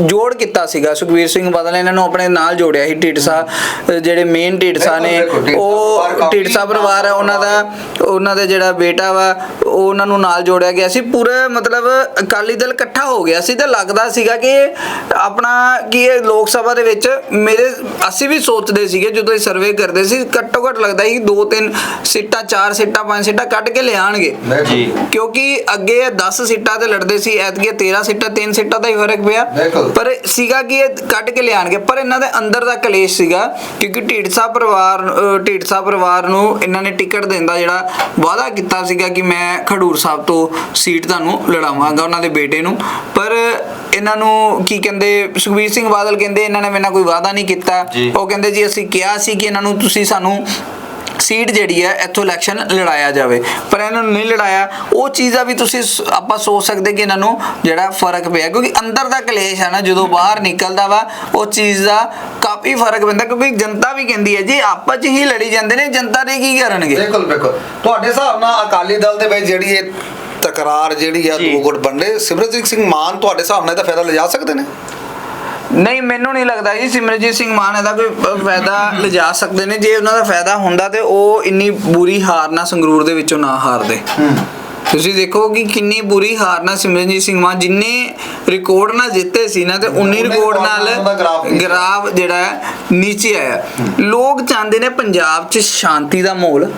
ਜੋੜ ਕੀਤਾ ਸੀਗਾ। ਸੁਖਬੀਰ ਸਿੰਘ ਬਾਦਲ ਨੇ ਇਹਨਾਂ ਨੂੰ ਆਪਣੇ ਨਾਲ ਜੋੜਿਆ ਸੀ। ਅਹ ਜਿਹੜੇ ਮੇਨ ਢੀਡਸਾ ਨੇ ਉਹ ਢੀਡਸਾ ਪਰਿਵਾਰ ਹੈ ਉਹਨਾਂ ਦਾ ਉਹਨਾਂ ਦੇ ਜਿਹੜਾ ਬੇਟਾ ਵਾ ਉਹ ਉਹਨਾਂ ਨੂੰ ਨਾਲ ਜੋੜਿਆ ਗਿਆ ਸੀ। ਪੂਰਾ ਮਤਲਬ ਅਕਾਲੀ ਦਲ ਇਕੱਠਾ ਹੋ ਗਿਆ ਸੀ ਤੇ ਲੱਗਦਾ ਸੀਗਾ ਕਿ ਆਪਣਾ ਕਿ ਇਹ ਲੋਕ ਸਭਾ ਦੇ ਵਿੱਚ ਮੇਰੇ ਅਸੀਂ ਵੀ ਸੋਚਦੇ ਸੀਗੇ ਜਦੋਂ ਇਹ ਸਰਵੇ ਕਰਦੇ ਸੀ ਘੱਟੋ ਘੱਟ ਲੱਗਦਾ ਸੀ ਦੋ ਤਿੰਨ ਸੀਟਾਂ ਚਾਰ ਸੀਟਾਂ ਪੰਜ ਸੀਟਾਂ ਕੱਢ ਕੇ ਲਿਆਣਗੇ ਜੀ। ਕਿਉਂਕਿ ਅੱਗੇ ਇਹ 10 ਸੀਟਾਂ ਤੇ ਲੜਦੇ ਸੀ ਐਤਕੀ 13 ਸੀਟਾਂ ਤਿੰਨ ਸੀਟਾਂ ਦਾ ਹੀ ਫ਼ਰਕ ਪਿਆ। ਬਿਲਕੁਲ। ਪਰ ਸੀਗਾ ਕਿ ਇਹ ਕੱਢ ਕੇ ਲਿਆਣਗੇ ਪਰ ਇਹਨਾਂ ਦੇ ਅੰਦਰ ਦਾ ਕਲੇਸ਼ ਸੀਗਾ ਕਿਉਂਕਿ ਢੀਡਸਾ ਪਰਿਵਾਰ ਢੀਡਸਾ ਪਰਿਵਾਰ ਨੂੰ ਇਹਨਾਂ ਨੇ ਟਿਕਟ ਦੇਣ ਦਾ ਜਿਹੜਾ ਵਾਅਦਾ ਕੀਤਾ ਸੀਗਾ ਕਿ ਮੈਂ ਖਡੂਰ ਸਾਹਿਬ ਤੋਂ ਸੀਟ ਤੁਹਾਨੂੰ ਲੜਾਵਾਂਗਾ ਉਹਨਾਂ ਦੇ ਬੇਟੇ ਨੂੰ। ਪਰ ਇਹਨਾਂ ਨੂੰ ਕੀ ਕਹਿੰਦੇ ਸੁਖਬੀਰ ਸਿੰਘ ਬਾਦਲ ਕਹਿੰਦੇ ਇਹਨਾਂ ਨੇ ਮੇਰੇ ਨਾਲ ਕੋਈ ਵਾਅਦਾ ਨਹੀਂ ਕੀਤਾ। ਉਹ ਕਹਿੰਦੇ ਜੀ ਅਸੀਂ ਕਿਹਾ ਸੀ ਕਿ ਇਹਨਾਂ ਨੂੰ ਤੁਸੀਂ ਸਾਨੂੰ ਸੀਟ ਜਿਹੜੀ ਹੈ ਇੱਥੋਂ ਇਲੈਕਸ਼ਨ ਲੜਾਇਆ ਜਾਵੇ। ਪਰ ਇਹਨਾਂ ਨੂੰ ਨਹੀਂ ਲੜਾਇਆ। ਉਹ ਚੀਜ਼ ਆ ਵੀ ਤੁਸੀਂ ਆਪਾਂ ਸੋਚ ਸਕਦੇ ਕਿ ਇਹਨਾਂ ਨੂੰ ਜਿਹੜਾ ਫ਼ਰਕ ਪਿਆ। ਕਿਉਂਕਿ ਅੰਦਰ ਦਾ ਕਲੇਸ਼ ਹੈ ਨਾ ਜਦੋਂ ਬਾਹਰ ਨਿਕਲਦਾ ਵਾ ਉਹ ਚੀਜ਼ ਦਾ ਕਾਫੀ ਫ਼ਰਕ ਪੈਂਦਾ। ਕਿਉਂਕਿ ਜਨਤਾ ਵੀ ਕਹਿੰਦੀ ਹੈ ਜੀ ਆਪਸ 'ਚ ਹੀ ਲੜੀ ਜਾਂਦੇ ਨੇ ਜਨਤਾ ਦੇ ਕੀ ਕਰਨਗੇ? ਬਿਲਕੁਲ ਬਿਲਕੁਲ। ਤੁਹਾਡੇ ਹਿਸਾਬ ਨਾਲ ਅਕਾਲੀ ਦਲ ਦੇ ਵਿੱਚ ਜਿਹੜੀ ਇਹ ਤਕਰਾਰ ਜਿਹੜੀ ਆ। ਦੋ ਗੁੱਟ ਵੰਡੇ ਸਿਮਰਜੀਤ ਸਿੰਘ ਮਾਨ ਤੁਹਾਡੇ ਹਿਸਾਬ ਨਾਲ ਇਹਦਾ ਫਾਇਦਾ ਲਿਜਾ ਸਕਦੇ ਨੇ? ਨਹੀਂ ਮੈਨੂੰ ਨਹੀਂ ਲੱਗਦਾ ਜੀ ਸਿਮਰਜੀਤ ਸਿੰਘ ਮਾਨ ਇਹਦਾ ਕੋਈ ਫਾਇਦਾ ਲਿਜਾ ਸਕਦੇ ਨੇ। ਜੇ ਉਹਨਾਂ ਦਾ ਫਾਇਦਾ ਹੁੰਦਾ ਤੇ ਉਹ ਇੰਨੀ ਬੁਰੀ ਹਾਰ ਨਾ ਸੰਗਰੂਰ ਦੇ ਵਿੱਚੋਂ ਨਾ ਹਾਰਦੇ। ਤੁਸੀਂ ਦੇਖੋ ਕਿ ਕਿੰਨੀ ਬੁਰੀ ਹਾਰ ਨਾਲ ਸਿਮਰਨਜੀਤ ਸਿੰਘ ਮਾਨ ਜਿੰਨੇ ਰਿਕਾਰਡ ਨਾਲ ਜਿੱਤੇ ਸੀ ਨਾ ਤੇ 19 ਉਹਨੇ ਰਿਕਾਰਡ ਨਾਲ ਗ੍ਰਾਫ ਜਿਹੜਾ ਹੈ ਨੀਚੇ ਆਇਆ। ਲੋਕ ਚਾਹੁੰਦੇ ਨੇ ਪੰਜਾਬ 'ਚ ਸ਼ਾਂਤੀ ਦਾ ਮਾਹੌਲ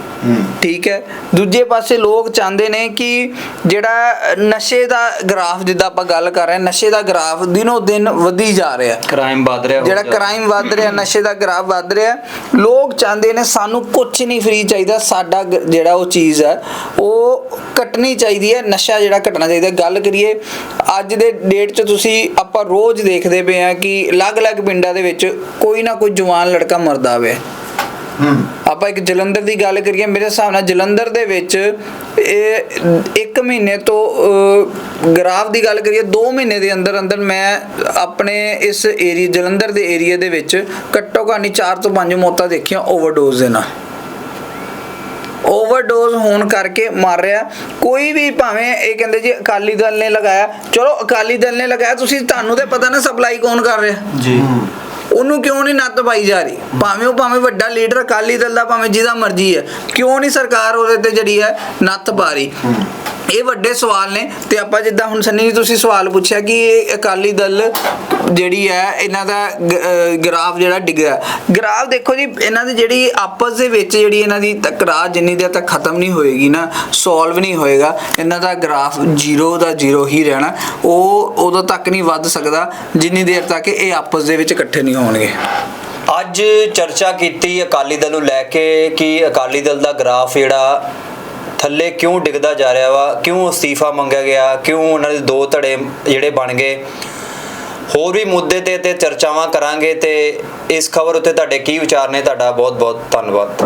ਠੀਕ ਹੈ? ਦੂਜੇ ਪਾਸੇ ਲੋਕ ਚਾਹੁੰਦੇ ਨੇ ਕਿ ਜਿਹੜਾ ਨਸ਼ੇ ਦਾ ਗ੍ਰਾਫ ਜਿੱਦਾਂ ਆਪਾਂ ਗੱਲ ਕਰ ਰਹੇ ਹਾਂ ਨਸ਼ੇ ਦਾ ਗ੍ਰਾਫ ਦਿਨੋ ਦਿਨ ਵਧੀ ਜਾ ਰਿਹਾ ਕ੍ਰਾਈਮ ਵੱਧ ਰਿਹਾ ਜਿਹੜਾ ਕ੍ਰਾਈਮ ਵੱਧ ਰਿਹਾ ਨਸ਼ੇ ਦਾ ਗ੍ਰਾਫ ਵੱਧ ਰਿਹਾ ਲੋਕ ਚਾਹੁੰਦੇ ਨੇ ਸਾਨੂੰ ਕੁਝ ਨਹੀਂ ਫ੍ਰੀ ਚਾਹੀਦਾ ਸਾਡਾ ਜਿਹੜਾ ਉਹ ਚੀਜ਼ ਹੈ ਉਹ ਘਟਣੀ ਚਾਹੀਦੀ ਹੈ ਨਸ਼ਾ ਜਿਹੜਾ ਘਟਣਾ ਚਾਹੀਦਾ। ਗੱਲ ਕਰੀਏ ਅੱਜ ਦੇ ਡੇਟ 'ਚ ਤੁਸੀਂ ਆਪਾਂ ਰੋਜ਼ ਦੇਖਦੇ ਪਏ ਆ ਕਿ ਅਲੱਗ-ਅਲੱਗ ਪਿੰਡਾਂ ਦੇ ਵਿੱਚ ਕੋਈ ਨਾ ਕੋਈ ਜਵਾਨ ਲੜਕਾ ਮਰਦਾ ਵੇ ਆਪਾਂ ਇੱਕ ਜਲੰਧਰ ਦੀ ਗੱਲ ਕਰੀਏ ਮੇਰੇ ਹਿਸਾਬ ਨਾਲ ਜਲੰਧਰ ਦੇ ਵਿੱਚ ਇਹ ਇੱਕ ਮਹੀਨੇ ਤੋਂ ਗ੍ਰਾਫ ਦੀ ਗੱਲ ਕਰੀਏ 2 ਮਹੀਨੇ ਦੇ ਅੰਦਰ ਅੰਦਰ ਮੈਂ ਆਪਣੇ ਇਸ ਏਰੀਆ ਜਲੰਧਰ ਦੇ ਏਰੀਆ ਦੇ ਵਿੱਚ ਘੱਟੋ ਘੱਟ ਨਹੀਂ 4 ਤੋਂ 5 ਮੌਤਾਂ ਦੇਖੀਆਂ ਓਵਰਡੋਜ਼ ਦੇ ਨਾਲ। ਓਵਰਡੋਜ਼ ਹੋਣ ਕਰਕੇ ਮਰ ਰਿਹਾ। ਕੋਈ ਵੀ ਭਾਵੇਂ ਇਹ ਕਹਿੰਦੇ ਜੀ ਅਕਾਲੀ ਦਲ ਨੇ ਲਗਾਇਆ ਚਲੋ ਅਕਾਲੀ ਦਲ ਨੇ ਲਗਾਇਆ ਤੁਸੀਂ ਤੁਹਾਨੂੰ ਤੇ ਪਤਾ ਨਾ ਸਪਲਾਈ ਕੌਣ ਕਰ ਰਿਹਾ। ਜੀ। ਉਹਨੂੰ ਕਿਉਂ ਨਹੀਂ ਨੱਤ ਪਾਈ ਜਾ ਰਹੀ? ਭਾਵੇਂ ਉਹ ਭਾਵੇਂ ਵੱਡਾ ਲੀਡਰ ਅਕਾਲੀ ਦਲ ਦਾ ਭਾਵੇਂ ਜਿਹਦਾ ਮਰਜ਼ੀ ਹੈ। ਕਿਉਂ ਨਹੀਂ ਸਰਕਾਰ ਉਹਦੇ ਤੇ ਜਿਹੜੀ ਹੈ ਨੱਤ ਪਾ ਰਹੀ? ਇਹ ਵੱਡੇ ਸਵਾਲ ਨੇ ਤੇ ਆਪਾਂ ਜਿੱਦਾਂ ਹੁਣ ਸੰਨੀ ਜੀ ਤੁਸੀਂ ਸਵਾਲ ਪੁੱਛਿਆ ਕਿ ਇਹ ਅਕਾਲੀ ਦਲ ਜਿਹੜੀ ਹੈ, ਇਹਨਾਂ ਦਾ ਗ- ਅਹ, ਗ੍ਰਾਫ ਜਿਹੜਾ ਡਿੱਗਿਆ ਗ੍ਰਾਫ ਦੇਖੋ ਜੀ, ਇਹਨਾਂ ਦੀ ਜਿਹੜੀ ਆਪਸ ਦੇ ਵਿੱਚ ਜਿਹੜੀ ਇਹਨਾਂ ਦੀ ਤਕਰਾਰ ਜਿੰਨੀ ਦੇਰ ਤੱਕ ਖਤਮ ਨਹੀਂ ਹੋਏਗੀ ਨਾ ਸੋਲਵ ਨਹੀਂ ਹੋਏਗਾ, ਇਹਨਾਂ ਦਾ ਗ੍ਰਾਫ ਜ਼ੀਰੋ ਦਾ ਜ਼ੀਰੋ ਹੀ ਰਹਿਣਾ, ਉਹ ਉਦੋਂ ਤੱਕ ਨਹੀਂ ਵੱਧ ਸਕਦਾ, ਜਿੰਨੀ ਦੇਰ ਤੱਕ ਇਹ ਆਪਸ ਦੇ ਵਿੱਚ ਇਕੱਠੇ ਨਹੀਂ ਹੋਣਗੇ। ਅੱਜ ਚਰਚਾ ਕੀਤੀ ਅਕਾਲੀ ਦਲ ਨੂੰ ਲੈ ਕੇ ਕਿ ਅਕਾਲੀ ਦਲ ਦਾ ਗ੍ਰਾਫ ਜਿਹੜਾ ਥੱਲੇ ਕਿਉਂ ਡਿੱਗਦਾ ਜਾ ਰਿਹਾ ਵਾ? ਕਿਉਂ ਅਸਤੀਫਾ ਮੰਗਿਆ ਗਿਆ? ਕਿਉਂ ਉਹਨਾਂ ਦੇ ਦੋ ਧੜੇ ਜਿਹੜੇ ਬਣ ਗਏ? ਹੋਰ ਵੀ ਮੁੱਦੇ ਤੇ ਤੇ ਚਰਚਾਵਾਂ ਕਰਾਂਗੇ ਤੇ ਇਸ ਖਬਰ ਉੱਤੇ ਤੁਹਾਡੇ ਕੀ ਵਿਚਾਰ ਨੇ? ਤੁਹਾਡਾ ਬਹੁਤ ਬਹੁਤ ਧੰਨਵਾਦ।